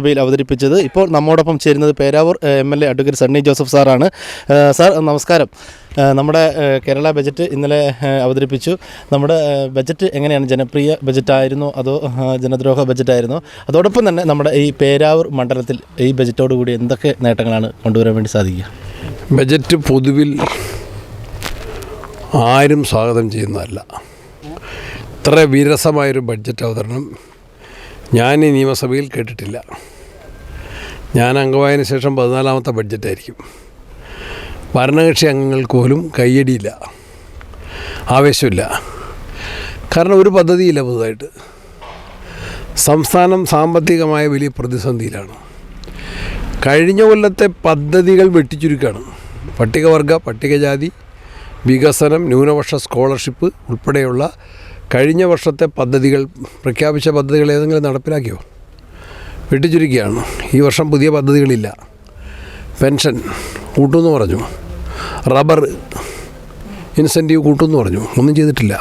സഭയിൽ അവതരിപ്പിച്ചത്. ഇപ്പോൾ നമ്മോടൊപ്പം ചേരുന്നത് Peravoor M L A advocate Sunny Joseph സാറാണ്. സാർ നമസ്കാരം. നമ്മുടെ കേരള ബജറ്റ് ഇന്നലെ അവതരിപ്പിച്ചു. നമ്മുടെ ബജറ്റ് എങ്ങനെയാണ്? ജനപ്രിയ ബജറ്റായിരുന്നോ അതോ ജനദ്രോഹ ബജറ്റായിരുന്നോ? അതോടൊപ്പം തന്നെ നമ്മുടെ ഈ പേരാവൂർ മണ്ഡലത്തിൽ ഈ ബജറ്റോടുകൂടി എന്തൊക്കെ നേട്ടങ്ങളാണ് കൊണ്ടുവരാൻ വേണ്ടി സാധിക്കുക? ബജറ്റ് പൊതുവിൽ ആരും സ്വാഗതം ചെയ്യുന്നതല്ല. ഇത്ര വിരസമായൊരു ബഡ്ജറ്റ് അവതരണം ഞാൻ ഈ നിയമസഭയിൽ കേട്ടിട്ടില്ല. ഞാൻ അംഗമായതിനു ശേഷം പതിനാലാമത്തെ ബഡ്ജറ്റായിരിക്കും ഭരണകക്ഷി അംഗങ്ങൾക്ക് പോലും കയ്യടിയില്ല. ആവേശമില്ല. കാരണം ഒരു പദ്ധതിയില്ല പുതുതായിട്ട്. സംസ്ഥാനം സാമ്പത്തികമായ വലിയ പ്രതിസന്ധിയിലാണ്. കഴിഞ്ഞ കൊല്ലത്തെ പദ്ധതികൾ വെട്ടിച്ചുരുക്കാണ്. പട്ടികവർഗ പട്ടികജാതി വികസനം ന്യൂനപക്ഷ സ്കോളർഷിപ്പ് ഉൾപ്പെടെയുള്ള കഴിഞ്ഞ വർഷത്തെ പദ്ധതികൾ പ്രഖ്യാപിച്ച പദ്ധതികൾ ഏതെങ്കിലും നടപ്പിലാക്കിയോ? വെട്ടിച്ചുരുക്കുകയാണ് ഈ വർഷം പുതിയ പദ്ധതികളില്ല. പെൻഷൻ കൂട്ടുമെന്ന് പറഞ്ഞു. റബ്ബർ ഇൻസെന്റീവ് കൂട്ടുമെന്ന് പറഞ്ഞു. ഒന്നും ചെയ്തിട്ടില്ല.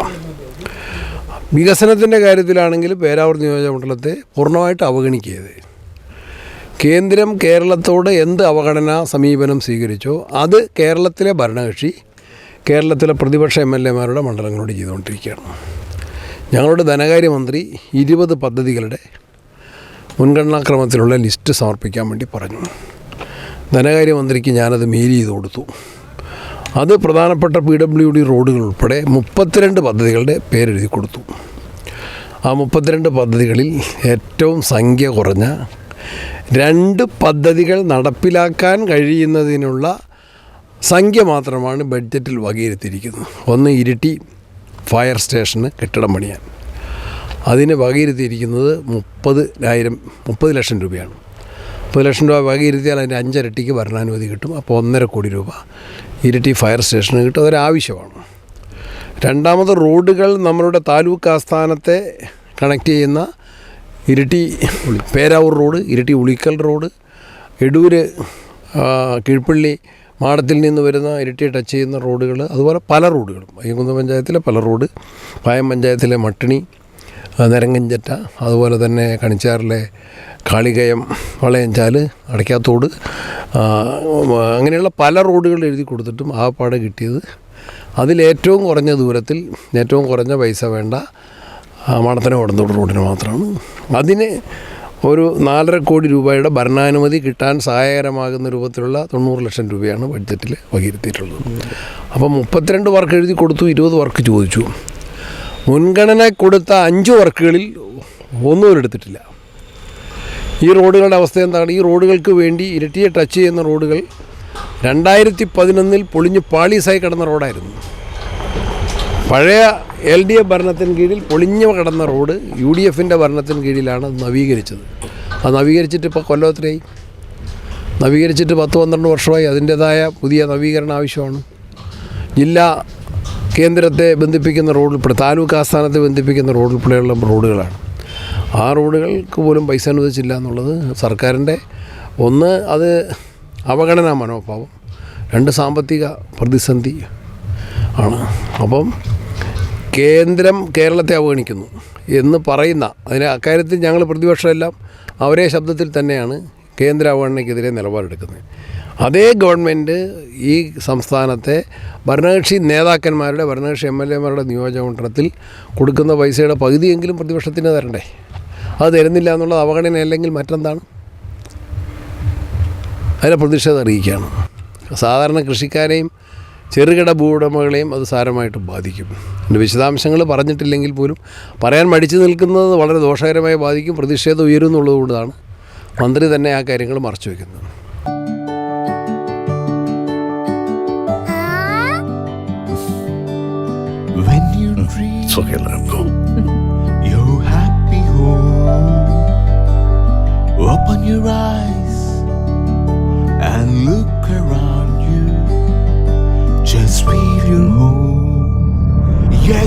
വികസനത്തിന്റെ കാര്യത്തിലാണെങ്കിൽ പേരാവൂർ നിയോജകമണ്ഡലത്തെ പൂർണമായിട്ട് അവഗണിക്കുകയത് കേന്ദ്രം കേരളത്തോട് എന്ത് അവഗണന സമീപനം സ്വീകരിച്ചോ അത് കേരളത്തിലെ ഭരണകക്ഷി കേരളത്തിലെ പ്രതിപക്ഷ എം എൽ എമാരുടെ മണ്ഡലങ്ങളോട് ചെയ്തുകൊണ്ടിരിക്കുകയാണ്. ഞങ്ങളുടെ ധനകാര്യമന്ത്രി ഇരുപത് പദ്ധതികളുടെ മുൻഗണനാക്രമത്തിലുള്ള ലിസ്റ്റ് സമർപ്പിക്കാൻ വേണ്ടി പറഞ്ഞു. ധനകാര്യമന്ത്രിക്ക് ഞാനത് മെയിൽ ചെയ്ത് കൊടുത്തു. അത് പ്രധാനപ്പെട്ട പി ഡബ്ല്യു ഡി റോഡുകൾ ഉൾപ്പെടെ മുപ്പത്തിരണ്ട് പദ്ധതികളുടെ പേരെഴുതി കൊടുത്തു. ആ മുപ്പത്തിരണ്ട് പദ്ധതികളിൽ ഏറ്റവും സംഖ്യ കുറഞ്ഞ രണ്ട് പദ്ധതികൾ നടപ്പിലാക്കാൻ കഴിയുന്നതിനുള്ള സംഖ്യ മാത്രമാണ് ബഡ്ജറ്റിൽ വകയിരുത്തിയിരിക്കുന്നത്. ഒന്ന് ഇരിട്ടി ഫയർ സ്റ്റേഷന് കെട്ടിടം പണിയാൻ. അതിന് വകയിരുത്തിയിരിക്കുന്നത് മുപ്പതിനായിരം മുപ്പത് ലക്ഷം രൂപയാണ്. മുപ്പത് ലക്ഷം രൂപ വകയിരുത്തിയാൽ അതിന്റെ അഞ്ചരട്ടിക്ക് ഭരണാനുമതി കിട്ടും. അപ്പോൾ ഒന്നര കോടി രൂപ ഇരട്ടി ഫയർ സ്റ്റേഷന് കിട്ടും. അതൊരാവശ്യമാണ് രണ്ടാമത് റോഡുകൾ നമ്മളുടെ താലൂക്ക് ആസ്ഥാനത്തെ കണക്ട് ചെയ്യുന്ന ഇരിട്ടി പേരാവൂർ റോഡ് ഇരിട്ടി ഉളിക്കൽ റോഡ് എടൂര് കീഴ്പ്പള്ളി മാടത്തിൽ നിന്ന് വരുന്ന ഇരട്ടി ടച്ച് ചെയ്യുന്ന റോഡുകൾ അതുപോലെ പല റോഡുകളും. അയ്യങ്കുന്ന് പഞ്ചായത്തിലെ പല റോഡ് പായം പഞ്ചായത്തിലെ മട്ടിണി നരങ്ങഞ്ചറ്റ അതുപോലെ തന്നെ കണിച്ചാറിലെ കാളികയം വളയഞ്ചാൽ അടയ്ക്കാത്തോട് അങ്ങനെയുള്ള പല റോഡുകൾ എഴുതി കൊടുത്തിട്ടും ആ പാട കിട്ടിയത്. അതിലേറ്റവും കുറഞ്ഞ ദൂരത്തിൽ ഏറ്റവും കുറഞ്ഞ പൈസ വേണ്ട ആ, ഉടന്തോട് റോഡിന് മാത്രമാണ്. അതിന് ഒരു നാലര കോടി രൂപയുടെ ഭരണാനുമതി കിട്ടാൻ സഹായകരമാകുന്ന രൂപത്തിലുള്ള തൊണ്ണൂറ് ലക്ഷം രൂപയാണ് ബഡ്ജറ്റിൽ വകയിരുത്തിയിട്ടുള്ളത്. അപ്പോൾ മുപ്പത്തിരണ്ട് വർക്ക് എഴുതി കൊടുത്തു ഇരുപത് വർക്ക് ചോദിച്ചു. മുൻഗണന കൊടുത്ത അഞ്ച് വർക്കുകളിൽ ഒന്നും എടുത്തിട്ടില്ല. ഈ റോഡുകളുടെ അവസ്ഥ എന്താണ്? ഈ റോഡുകൾക്ക് വേണ്ടി ഇരട്ടിയെ ടച്ച് ചെയ്യുന്ന റോഡുകൾ രണ്ടായിരത്തി പതിനൊന്നിൽ പൊളിഞ്ഞ് പാളീസായി കിടന്ന റോഡായിരുന്നു. പഴയ എൽ ഡി എഫ് ഭരണത്തിന് കീഴിൽ പൊളിഞ്ഞു കിടന്ന റോഡ് യു ഡി എഫിന്റെ ഭരണത്തിന് കീഴിലാണ് നവീകരിച്ചത്. അത് നവീകരിച്ചിട്ട് ഇപ്പോൾ കൊല്ലത്തിനായി നവീകരിച്ചിട്ട് പത്ത് പന്ത്രണ്ട് വർഷമായി. അതിന്റേതായ പുതിയ നവീകരണം ആവശ്യമാണ്. ജില്ലാ കേന്ദ്രത്തെ ബന്ധിപ്പിക്കുന്ന റോഡ് ഉൾപ്പെടെ താലൂക്ക് ആസ്ഥാനത്തെ ബന്ധിപ്പിക്കുന്ന റോഡ് ഉൾപ്പെടെയുള്ള റോഡുകളാണ്. ആ റോഡുകൾക്ക് പോലും പൈസ അനുവദിച്ചില്ല എന്നുള്ളത് സർക്കാരിന്റെ ഒന്ന് അത് അവഗണന മനോഭാവം. രണ്ട് സാമ്പത്തിക പ്രതിസന്ധി ആണ്. അപ്പം കേന്ദ്രം കേരളത്തെ അവഗണിക്കുന്നു എന്ന് പറയുന്ന അതിന് അക്കാര്യത്തിൽ ഞങ്ങൾ പ്രതിപക്ഷമെല്ലാം അവരെ ശബ്ദത്തിൽ തന്നെയാണ് കേന്ദ്ര അവഗണനയ്ക്കെതിരെ നിലപാടെടുക്കുന്നത്. അതേ ഗവൺമെന്റ് ഈ സംസ്ഥാനത്തെ ഭരണകക്ഷി നേതാക്കന്മാരുടെ ഭരണകക്ഷി എം എൽ എമാരുടെ നിയോജകമണ്ഡലത്തിൽ കൊടുക്കുന്ന പൈസയുടെ പകുതിയെങ്കിലും പ്രതിപക്ഷത്തിന് തരണ്ടേ? അത് തരുന്നില്ല എന്നുള്ളത് അവഗണന അല്ലെങ്കിൽ മറ്റെന്താണ്? അതിനെ പ്രതിഷേധം അറിയിക്കുകയാണ്. സാധാരണ കൃഷിക്കാരെയും ചെറുകിട ഭൂവുടമകളെയും അത് സാരമായിട്ട് ബാധിക്കും. എന്റെ വിശദാംശങ്ങൾ പറഞ്ഞിട്ടില്ലെങ്കിൽ പോലും പറയാൻ മടിച്ചു നിൽക്കുന്നത് വളരെ ദോഷകരമായി ബാധിക്കും പ്രതിഷേധം ഉയരും എന്നുള്ളതുകൊണ്ടാണ് മന്ത്രി തന്നെ ആ കാര്യങ്ങൾ മറച്ചു വയ്ക്കുന്നത് your happy home, open your eyes and look around. home.